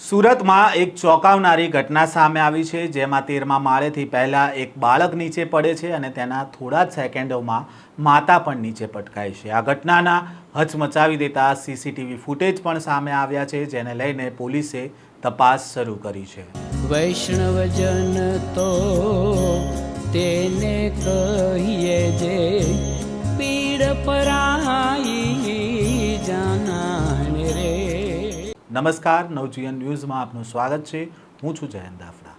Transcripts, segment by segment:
સુરતમાં એક ચોંકાવનારી ઘટના સામે આવી છે, જેમાં તેરમા માળેથી પહેલાં એક બાળક નીચે પડે છે અને તેના થોડા જ સેકન્ડોમાં માતા પણ નીચે પટકાય છે. આ ઘટનાના હચમચાવી દેતા સીસીટીવી ફૂટેજ પણ સામે આવ્યા છે, જેને લઈને પોલીસે તપાસ શરૂ કરી છે. વૈષ્ણવજન તો તેને કહીએ જે પીડ પરાઈ નમસ્કાર, નવજીવન ન્યૂઝમાં આપનું સ્વાગત છે. હું છું જયંત દાફડા.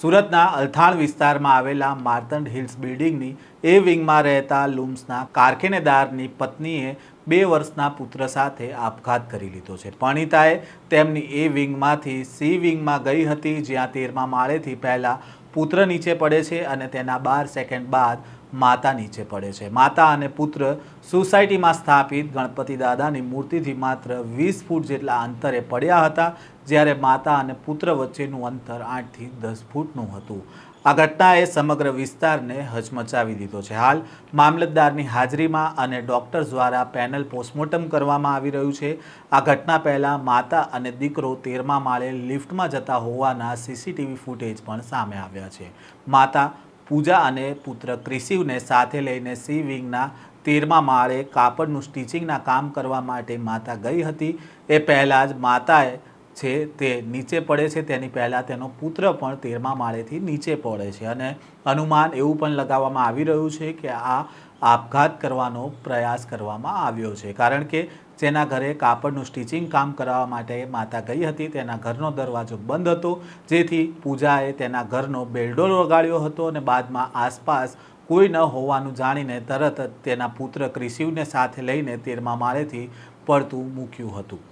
સુરતના અલથાણ વિસ્તારમાં આવેલા માર્તંડ હિલ્સ બિલ્ડિંગની એ વિંગમાં રહેતા લુમ્સના કારખાનેદારની પત્નીએ બે વર્ષના પુત્ર સાથે આપઘાત કરી લીધો છે. પરણિતાએ તેમની એ વિંગમાંથી સી વિંગમાં ગઈ હતી, જ્યાં તેરમા માળેથી પહેલાં પુત્ર નીચે પડે છે અને તેના બાર સેકન્ડ બાદ માતા નીચે પડે છે. માતા અને પુત્ર સોસાયટીમાં સ્થાપિત ગણપતિ દાદાની મૂર્તિથી માત્ર વીસ ફૂટ જેટલા અંતરે પડ્યા હતા, જ્યારે માતા અને પુત્ર વચ્ચેનું અંતર આઠથી દસ ફૂટનું હતું. આ ઘટનાએ સમગ્ર વિસ્તારને હચમચાવી દીધો છે. હાલ મામલતદારની હાજરીમાં અને ડોક્ટર્સ દ્વારા પેનલ પોસ્ટમોર્ટમ કરવામાં આવી રહ્યું છે. આ ઘટના પહેલાં માતા અને દીકરો તેરમા માળે લિફ્ટમાં જતા હોવાના સીસીટીવી ફૂટેજ પણ સામે આવ્યા છે. માતા પૂજા અને પુત્ર ક્રિસિવને સાથે લઈને સી વિંગના તેરમા માળે કાપડનું સ્ટિચિંગના કામ કરવા માટે માતા ગઈ હતી. એ પહેલાં જ માતાએ છે તે નીચે પડે છે તેની પહેલાં તેનો પુત્ર પણ તેરમા માળેથી નીચે પડે છે. અને અનુમાન એવું પણ લગાવવામાં આવી રહ્યું છે કે આ આપઘાત કરવાનો પ્રયાસ કરવામાં આવ્યો છે. કારણ કે જેના ઘરે કાપડનું સ્ટિચિંગ કામ કરાવવા માટે માતા ગઈ હતી. તેના ઘરનો દરવાજો બંધ હતો, જેથી પૂજાએ તેના ઘરનો બેલડોલ વગાડ્યો હતો અને બાદમાં આસપાસ કોઈ ન હોવાનું જાણીને તરત જ તેના પુત્ર ક્રિશિવને સાથે લઈને તેરમા માળેથી પડતું મૂક્યું હતું.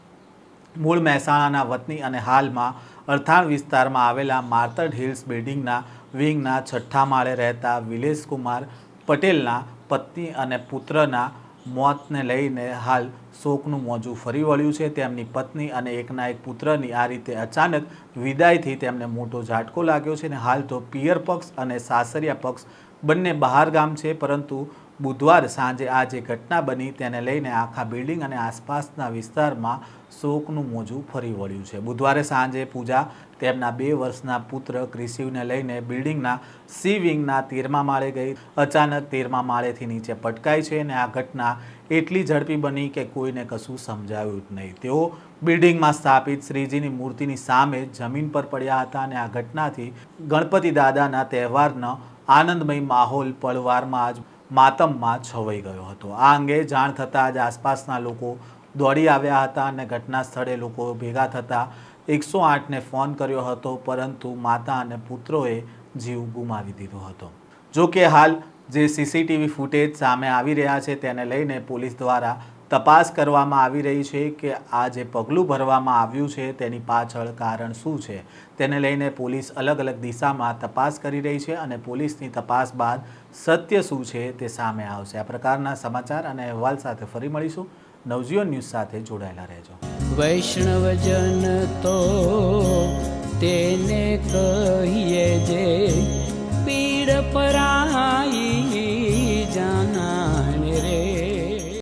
મૂળ મહેસાણાના વતની અને હાલમાં અરથાણ વિસ્તારમાં આવેલા માર્તડ હિલ્સ બિલ્ડિંગના વિંગના છઠ્ઠા માળે રહેતા વિલેશ કુમાર પટેલના પત્ની અને પુત્રના મોતને લઈને હાલ શોકનું મોજું ફરી વળ્યું છે. તેમની પત્ની અને એકના એક પુત્રની આ રીતે અચાનક વિદાયથી તેમને મોટો ઝાટકો લાગ્યો છે અને હાલ તો પિયર પક્ષ અને સાસરિયા પક્ષ બંને બહાર ગામ છે, પરંતુ બુધવાર સાંજે આ જે ઘટના બની તેને લઈને આખા બિલ્ડિંગ અને આસપાસના વિસ્તારમાં શોકનું મોજું ફરી વળ્યું છે. બુધવારે સાંજે પૂજા તેમના બે વર્ષના પુત્ર ક્રિસિવને લઈને બિલ્ડિંગના સી વિંગના તેરમા માળે ગઈ. અચાનક તેરમા માળેથી નીચે પટકાઈ છે અને આ ઘટના એટલી ઝડપી બની કે કોઈને કશું સમજાયું જ નહીં. તેઓ બિલ્ડિંગમાં સ્થાપિત શ્રીજીની મૂર્તિની સામે જમીન પર પડ્યા હતા અને આ ઘટનાથી ગણપતિ દાદાના તહેવારનો આનંદમય માહોલ પળવારમાં જ માતમમાં છવાઈ ગયો હતો. આ અંગે જાણ થતાં જ આસપાસના લોકો દોડી આવ્યા હતા અને ઘટના સ્થળે લોકો ભેગા થતાં એકસો આઠને ફોન કર્યો હતો, પરંતુ માતા અને પુત્રોએ જીવ ગુમાવી દીધો હતો. જો કે હાલ જે સીસીટીવી ફૂટેજ સામે આવી રહ્યા છે તેને લઈને પોલીસ દ્વારા તપાસ કરવામાં આવી રહી છે કે આ જે પગલું ભરવામાં આવ્યું છે તેની પાછળ કારણ શું છે? તેને લઈને પોલીસ અલગ અલગ દિશામાં તપાસ કરી રહી છે અને પોલીસની તપાસ બાદ સત્ય શું છે તે સામે આવશે. આ પ્રકારના સમાચાર અને અહેવાલ સાથે ફરી મળીશું. નવજીવન ન્યૂઝ સાથે જોડાયેલા રહેજો. વૈષ્ણવજન તો તેને કહીએ જે